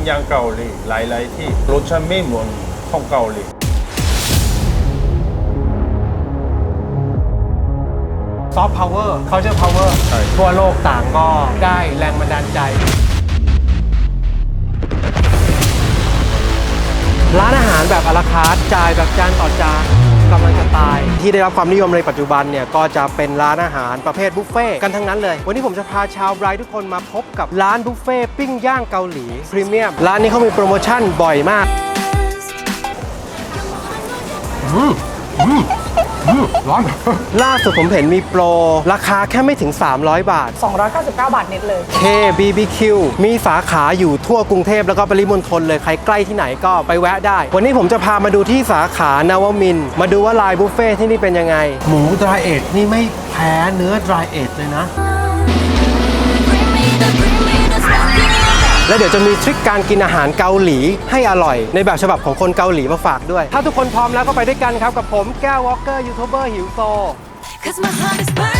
ปิ้งย่างเกาหลีหลาย ๆ ที่รสชาติไม่เหมือนของเกาหลีซอฟต์พาวเวอร์เขาเจอพาวเวอร์ใช่ ทั่วโลกต่างก็ได้แรงบันดาลใจ ร้านอาหารแบบอลาคาร์ทจ่ายแบบจานต่อจาน ที่ได้รับความนิยมในปัจจุบันเนี่ยก็จะเป็นร้านอาหารประเภทบุฟเฟ่ต์กันทั้งนั้นเลย วันนี้ผมจะพาชาวไบรท์ทุกคนมาพบกับร้านบุฟเฟ่ต์ปิ้งย่างเกาหลีพรีเมียมร้านนี้เขามีโปรโมชั่นบ่อยมาก ร้อนล่าสุดผมเห็นมีโปร ราคาแค่ไม่ถึง 300 บาท 299 บาทเน็ตเลย KBBQ มีสาขาอยู่ทั่วกรุงเทพแล้วก็ปริมณฑลเลยใครใกล้ที่ไหนก็ไปแวะได้ วันนี้ผมจะพามาดูที่สาขานวมินทร์มาดูว่าลายบุฟเฟ่ที่นี่เป็นยังไง หมูดรายเอทนี่ไม่แพ้เนื้อดรายเอทเลยนะ Bring me the, bring me the smoke. แล้วเดี๋ยวจะมีทริคการกินอาหารเกาหลีให้อร่อย ในแบบฉบับของคนเกาหลีมาฝากด้วย ถ้าทุกคนพร้อมแล้วก็ไปด้วยกันครับกับผมแก้ววอลเกอร์ยูทูบเบอร์หิวโซ Cause my heart is burning.